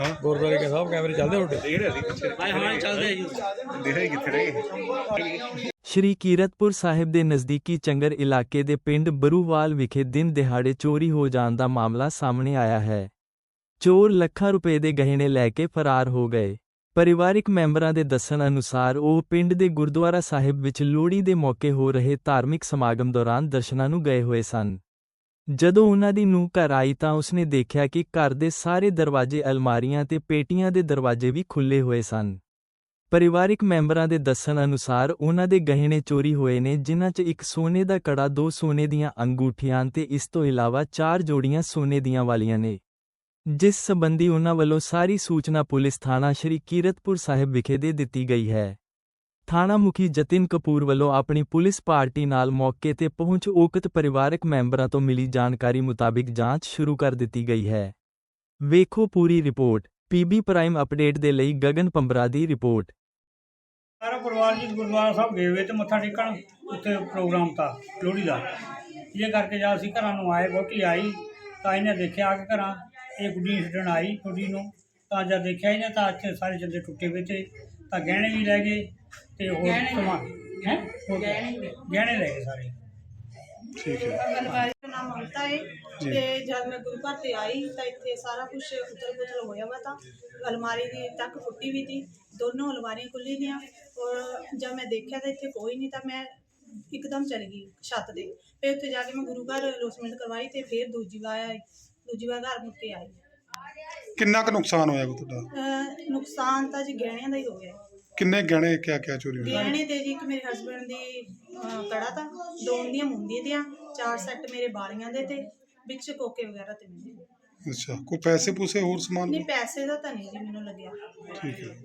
ਹਾਂ? ਗੁਰਦੁਆਰੇ ਕੇ ਸਾਹਿਬ ਕੈਮਰੇ ਚੱਲਦੇ ਹੁੰਦੇ ਦੇਖ ਰਹੇ ਸੀ ਪਿੱਛੇ। ਹਾਂ ਚੱਲਦੇ ਜੀ। ਦੇਖ ਰਹੇ ਕਿੱਥੇ ਰਹੇ। ਸ਼੍ਰੀ ਕੀਰਤਪੁਰ ਸਾਹਿਬ ਦੇ ਨਜ਼ਦੀਕੀ ਚੰਗਰ ਇਲਾਕੇ ਦੇ ਪਿੰਡ ਬਰੂਵਾਲ ਵਿਖੇ ਦਿਨ ਦਿਹਾੜੇ ਚੋਰੀ ਹੋ ਜਾਣ ਦਾ ਮਾਮਲਾ ਸਾਹਮਣੇ ਆਇਆ ਹੈ। ਚੋਰ ਲੱਖਾਂ ਰੁਪਏ ਦੇ ਗਹਿਣੇ ਲੈ ਕੇ ਫਰਾਰ ਹੋ ਗਏ। ਪਰਿਵਾਰਿਕ ਮੈਂਬਰਾਂ ਦੇ ਦੱਸਣ ਅਨੁਸਾਰ ਉਹ ਪਿੰਡ ਦੇ ਗੁਰਦੁਆਰਾ ਸਾਹਿਬ ਵਿੱਚ ਲੋਹੜੀ ਦੇ ਮੌਕੇ ਹੋ ਰਹੇ ਧਾਰਮਿਕ ਸਮਾਗਮ ਦੌਰਾਨ ਦਰਸ਼ਨਾਂ ਨੂੰ ਗਏ ਹੋਏ ਸਨ। ਜਦੋਂ ਉਹਨਾਂ ਦੀ ਨੂੰਹ ਘਰ ਆਈ ਤਾਂ ਉਸਨੇ ਦੇਖਿਆ ਕਿ ਘਰ ਦੇ ਸਾਰੇ ਦਰਵਾਜ਼ੇ ਅਲਮਾਰੀਆਂ ਤੇ ਪੇਟੀਆਂ ਦੇ ਦਰਵਾਜ਼ੇ ਵੀ ਖੁੱਲੇ ਹੋਏ ਸਨ। ਪਰਿਵਾਰਿਕ ਮੈਂਬਰਾਂ ਦੇ ਦੱਸਣ ਅਨੁਸਾਰ ਉਹਨਾਂ ਦੇ ਗਹਿਣੇ ਚੋਰੀ ਹੋਏ ਨੇ, ਜਿਨ੍ਹਾਂ 'ਚ ਇੱਕ ਸੋਨੇ ਦਾ ਕੜਾ, ਦੋ ਸੋਨੇ ਦੀਆਂ ਅੰਗੂਠੀਆਂ ਤੇ ਇਸ ਤੋਂ ਇਲਾਵਾ ਚਾਰ ਜੋੜੀਆਂ ਸੋਨੇ ਦੀਆਂ ਵਾਲੀਆਂ ਨੇ। ਜਿਸ ਸੰਬੰਧੀ ਉਹਨਾਂ ਵੱਲੋਂ ਸਾਰੀ ਸੂਚਨਾ ਪੁਲਿਸ ਥਾਣਾ ਸ਼੍ਰੀ ਕੀਰਤਪੁਰ ਸਾਹਿਬ ਵਿਖੇ ਦੇ ਦਿੱਤੀ ਗਈ ਹੈ। ਥਾਣਾ ਮੁਖੀ ਜਤਿਨ ਕਪੂਰ ਵੱਲੋਂ ਆਪਣੀ ਪੁਲਿਸ ਪਾਰਟੀ ਨਾਲ ਮੌਕੇ ਤੇ ਪਹੁੰਚ ਉਕਤ ਪਰਿਵਾਰਕ ਮੈਂਬਰਾਂ ਤੋਂ ਮਿਲੀ ਜਾਣਕਾਰੀ ਮੁਤਾਬਿਕ ਜਾਂਚ ਸ਼ੁਰੂ ਕਰ ਦਿੱਤੀ ਗਈ ਹੈ। ਵੇਖੋ ਪੂਰੀ ਰਿਪੋਰਟ। ਪੀਬੀ ਪ੍ਰਾਈਮ ਅਪਡੇਟ ਦੇ ਲਈ ਗਗਨ ਪੰਬਰਾ ਦੀ ਰਿਪੋਰਟ। ਸਾਰਾ ਪਰਿਵਾਰ ਜੀ ਗੁਰਦੁਆਰਾ ਸਾਹਿਬ ਗਏ ਹੋਏ ਤੇ ਮੱਥਾ ਟੇਕਣ ਉੱਥੇ ਪ੍ਰੋਗਰਾਮ ਤਾਂ ਲੋਹੜੀ ਦਾ। ਇਹ ਕਰਕੇ ਜਦ ਅਸੀਂ ਘਰਾਂ ਨੂੰ ਆਏ, ਵਹੁਟੀ ਆਈ, ਤਾਂ ਇਹਨੇ ਦੇਖਿਆ ਆ ਘਰਾਂ, ਇਹ ਗੁੱਡੀ ਛੱਡਣ ਆਈ ਕੁੜੀ ਨੂੰ। ਤਾਂ ਜਦ ਦੇਖਿਆ ਇਹਨੇ ਤਾਂ ਇੱਥੇ ਸਾਰੇ ਜੰਦੇ ਟੁੱਟੇ ਹੋਏ ਤੇ ਤਾਂ ਗਹਿਣੇ ਵੀ ਲੈ ਗਏ। ਤੇ ਹੋਰ ਸਮਾਨ ਹੈ? ਗਹਿਣੇ ਲੈ ਗਏ। ਸਾਰੇ। ਠੀਕ ਹੈ। ਗਲਵਾਰੀ ਦਾ ਨਾਮ ਮਮਤਾ ਹੈ ਤੇ ਜਦ ਮੈਂ ਗੁਰੂ ਘਰ ਤੇ ਆਈ ਤਾਂ ਇੱਥੇ ਸਾਰਾ ਕੁਝ ਉਤਲ ਪੁਤਲ ਹੋਇਆ ਵਾ ਤਾਂ ਅਲਮਾਰੀ ਦੀ ਤੱਕ ਫੁੱਟੀ ਵੀ ਸੀ ਦੋਨੋਂ ਅਲਮਾਰੀਆਂ ਖੁੱਲੀ ਦੀਆਂ। ਔਰ ਜਦ ਮੈਂ ਦੇਖਿਆ ਤਾਂ ਇੱਥੇ ਕੋਈ ਨਹੀਂ ਤਾਂ ਮੈਂ ਇੱਕਦਮ ਚਲ ਗਈ ਛੱਤ ਤੇ। ਫਿਰ ਉੱਥੇ ਜਾ ਕੇ ਮੈਂ ਗੁਰੂ ਘਰ ਲੋਸਮੈਂਟ ਕਰਵਾਈ ਤੇ ਫਿਰ ਦੂਜੀ ਵਾਰ ਆਈ। ਦੂਜੀ ਵਾਰ ਘਰ ਮੁੜ ਕੇ ਆਈ। ਕਿੰਨਾ ਕੁ ਨੁਕਸਾਨ ਹੋਇਆ ਵਾ ਤੁਹਾਡਾ? ਅਹ ਨੁਕਸਾਨ ਤਾਂ ਜੀ ਗਹਿਣਿਆਂ ਦਾ ਹੀ ਹੋ ਗਿਆ। ਕਿੰਨੇ ਗਹਿਣੇ ਕਿਆ ਕਿਆ ਚੋਰੀ ਹੋਏ? ਗਹਿਣੇ ਤੇ ਜੀ ਇੱਕ ਮੇਰੇ ਹਸਬੰਡ ਦੀ ਅਹ, ਕੜਾ ਤਾਂ ਦੋ ਦੀਆਂ ਮੁੰਦੀਆਂ ਦੀਆਂ ਚਾਰ ਸੈੱਟ ਮੇਰੇ ਬਾਲੀਆਂ ਦੇ ਤੇ ਵਿੱਚ ਕੋਕੇ ਵਗੈਰਾ ਤੇ ਮੇਰੇ ਅੱਛਾ ਕੋਈ ਪੈਸੇ ਪੂਸੇ ਹੋਰ ਸਮਾਨ? ਨਹੀਂ ਪੈਸੇ ਦਾ ਤਾਂ ਨਹੀਂ ਜੀ ਮੈਨੂੰ ਲੱਗਿਆ। ਠੀਕ ਹੈ।